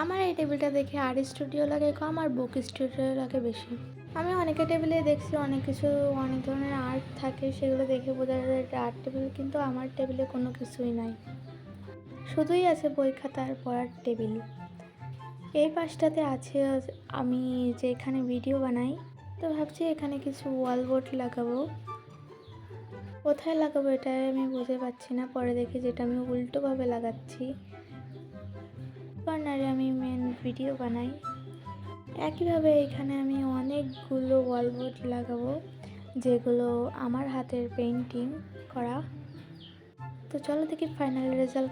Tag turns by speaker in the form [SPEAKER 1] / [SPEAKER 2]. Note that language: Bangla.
[SPEAKER 1] আমার এই টেবিলটা দেখে আর স্টুডিও লাগে কম আর বুক স্টুডিও লাগে বেশি। আমি অনেকের টেবিলে দেখছি, অনেক কিছু, অনেক ধরনের আর্ট থাকে, সেগুলো দেখে বোঝা যায় এটা আর্ট টেবিল কিন্তু আমার টেবিলে কোনো কিছুই নাই। শুধুই আছে বই খাতা আর পড়ার টেবিল এই পাশটাতে আছে আমি যেখানে ভিডিও বানাই, তো ভাবছি এখানে কিছু ওয়াল বোর্ড লাগাবো। কোথায় লাগাবো এটাই আমি বুঝে পাচ্ছি না, পরে দেখি যেটা আমি উল্টোভাবে লাগাচ্ছি। কর্নারে আমি মেন ভিডিও বানাই। একইভাবে এখানে আমি অনেকগুলো ওয়ালবোর্ড লাগাবো, যেগুলো আমার হাতের পেন্টিং করা। তো চলো দেখি ফাইনাল রেজাল্ট